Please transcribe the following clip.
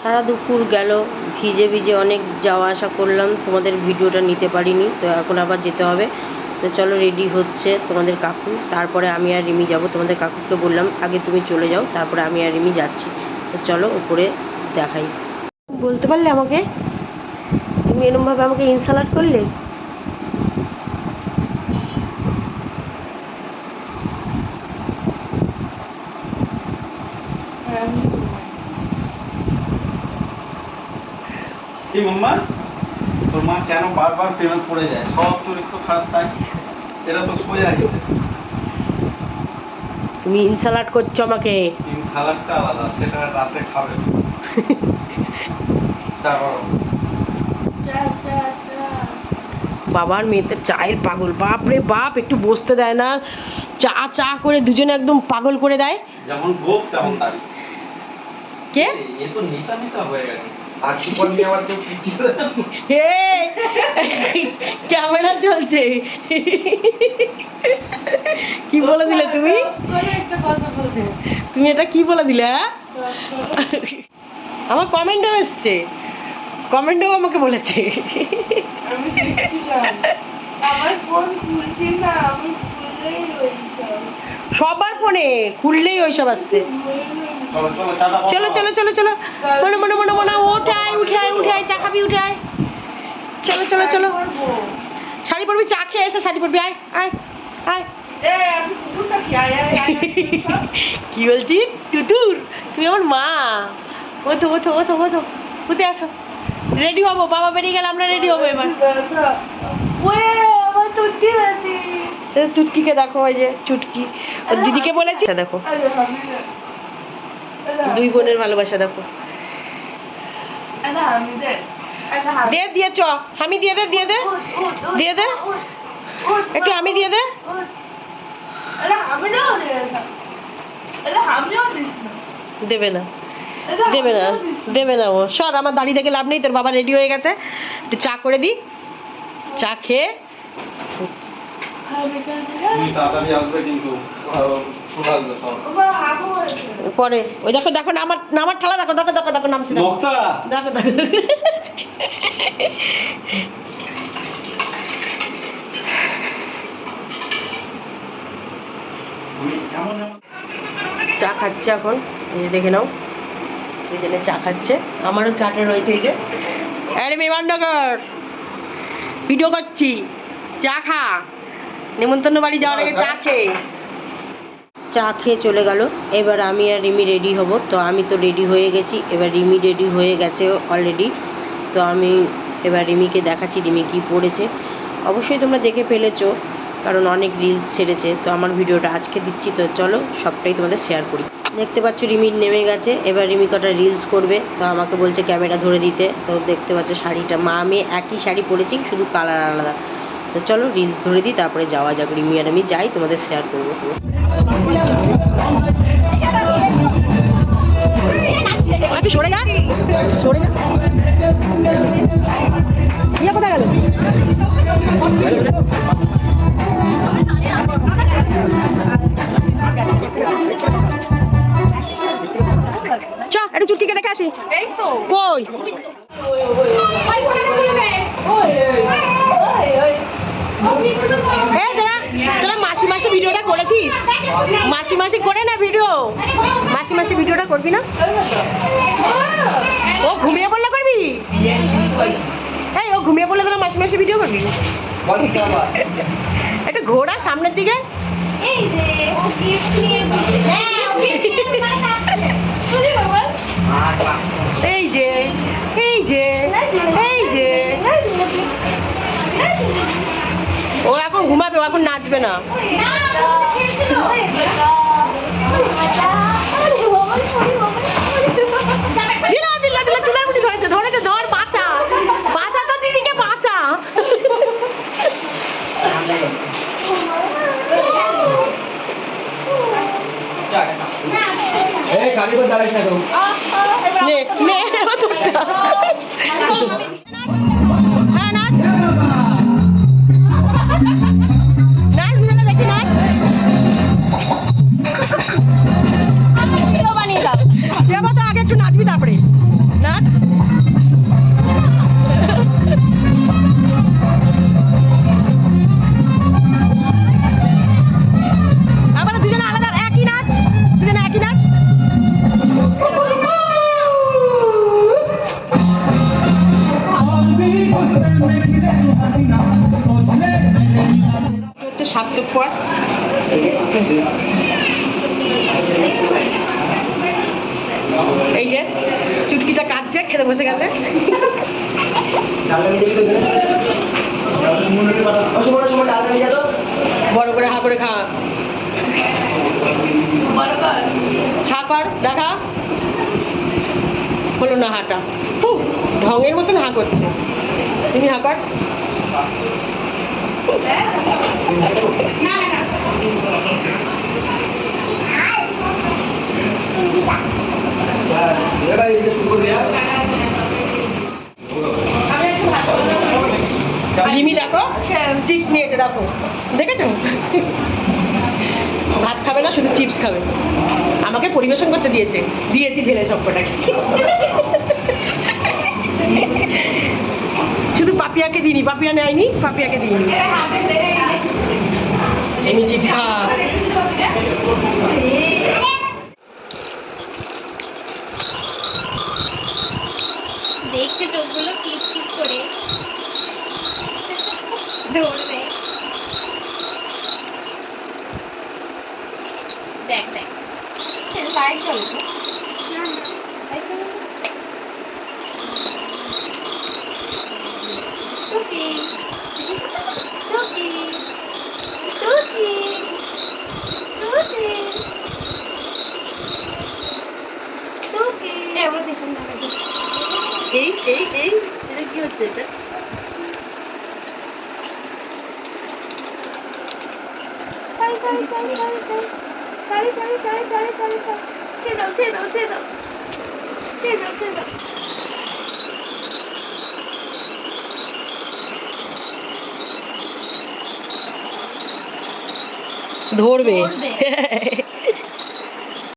সারা দুপুর গেল ভিজে ভিজে অনেক যাওয়া আসা করলাম তোমাদের ভিডিওটা নিতে পারিনি তো এখন আবার যেতে হবে। তো চলো রেডি হচ্ছে তোমাদের কাকু তারপরে আমি আর রিমি যাব তোমাদের কাকুকে বললাম আগে তুমি চলে যাও তারপরে আমি আর রিমি যাচ্ছি। তো চলো উপরে দেখাই। বলতে পারলে আমাকে? তুমি এরমভাবে আমাকে ইনসালাট করলে? এই মাম্মা? তোর মা কেন বারবার প্রেমে পড়ে যায়? সব চরিত্র খারাপ তাই? এটা তো সোজা গেছে তুমি ইনসালাট করছ আমাকে। তিন সালাডটা আলাদা সেটা রাতে খাবে। চা বাবার মেয়েতে চায়ের পাগল। বাপ রে বাপ একটু বসতে দেয় না। চা চা করে দুজনে একদম পাগল করে দেয়। যেমন গোপ তেমন দাড়ি। কে? এ তো নেতা নেতা হয়ে গেছে। আর কেউ হে! ক্যামেরা চলছে। কি বলে দিলে তুমি? তুমি এটা কি বলে দিলে হ্যাঁ? আমার কমেন্টেও এসছে। কমেন্টেও আমাকে বলেছে। আমার ফোন খুলছে না আমি খুললেই সবার ফোনে খুললেই ওইসব আসছে। চলো চলো চলো চলো মনে মনে মনে মনে ওঠাই উঠাই উঠাই চা খাবি উঠাই। চলো চলো চলো। শাড়ি পরবি চা খেয়ে এসে শাড়ি পরবি আয় আয় আয়। কি? আয় আয় আয় কি বলছি? তুতুর তুমি আমার মা। ওঠো ওঠো ওঠো ওঠো। উঠে আসো। রেডি হব বাবা বেরিয়ে গেলে আমরা রেডি হব এবার। চুটকিকে দেখো ওই যে চুটকি। দিদিকে বলেছি। দেখো দুই বোনের ভালোবাসা দেখো। দে আরে আমি দে দিয়ে চ। আমি দিয়ে দে দিয়ে দে। দিয়ে দে। একটু আমি দিয়ে দে। না। দেবে না। দেবে না। না। দেবে না ও। সর আমার দাঁড়িয়ে থেকে লাভ নেই তোর বাবা রেডি হয়ে গেছে। একটু চা করে দি। চা খেয়ে পরে। ওই দেখো দেখো নামার নামার ঠালা দেখো দেখো দেখো দেখো নামছে দেখো। দেখো চা খাচ্ছে এখন। এই দেখে নাও। দুজনে চা খাচ্ছে। আমারও চাটা রয়েছে এই যে। আরে বিমাননগর ভিডিও করছি। চা খা। নেমন্তন্ন বাড়ি যাওয়ার আগে চা খেয়ে চা খেয়ে চলে গেল। এবার আমি আর রিমি রেডি হব। তো আমি তো রেডি হয়ে গেছি। এবার রিমি রেডি হয়ে গেছে অলরেডি তো আমি এবার রিমিকে দেখাচ্ছি, রিমি কি পড়েছে। অবশ্যই তোমরা দেখে ফেলেছো, কারণ অনেক রিলস ছেড়েছে। তো আমার ভিডিওটা আজকে দিচ্ছি। তো চলো, সবটাই তোমাদের শেয়ার করি। দেখতে পাচ্ছ রিমি নেমে গেছে। এবার রিমি কটা রিলস করবে। তো আমাকে বলছে ক্যামেরা ধরে দিতে। তো দেখতে পাচ্ছ শাড়িটা। মা, আমি একই শাড়ি পরেছি, শুধু কালার আলাদা। তো চলো রিলস ধরে দিই তারপরে যাওয়া যাক রিমি আর আমি যাই তোমাদের শেয়ার করব আপনি সরে যা সরে যা ইয়ে কোথায় গেল চ একটু চুটকিকে দেখে আসি এই তো কই এই তোরা তোরা মাসি মাসি ভিডিওটা করেছিস? মাসি মাসি করে না ভিডিও মাসি মাসি ভিডিওটা করবি না? ও ঘুমিয়ে পড়লে করবি? এই, ও ঘুমিয়ে পড়লে তোরা মাসি মাসি ভিডিও করবি? একটা ঘোড়া সামনের দিকে? এই যে, ও গিফট নিয়ে ও এখন ঘুমাবে ও এখন নাচবে না। দিল দিল দিল চুলের মুঠি ধরেছে ধরেছে ধর বাঁচা। বাঁচা তো দিদিকে বাঁচা। না তো নে তো পর এই যে চুটকিটা কাটছে, খেতে বসে গেছে। বড় করে হা করে খা। হা কর, দেখা। হলো না হাটা। ঢঙের মতন হা করছে। তুমি হা কর। রিমি দেখো, চিপস নিয়েছে দেখো। দেখেছ? ভাত খাবে না, শুধু চিপস খাবে। আমাকে পরিবেশন করতে দিয়েছে। দিয়েছি ঢেলে শুধু পাপিয়াকে দিইনি পাপিয়া নেয়নি পাপিয়াকে দিইনি। এমনি দেখতে চোখগুলো করে ধরবে। দেখ দেখ। লাইট এই এই এই এটা কি হচ্ছে এটা Sorry, sorry, sorry, sorry, sorry. Sorry, sorry, sorry, sorry, sorry, ধরবে।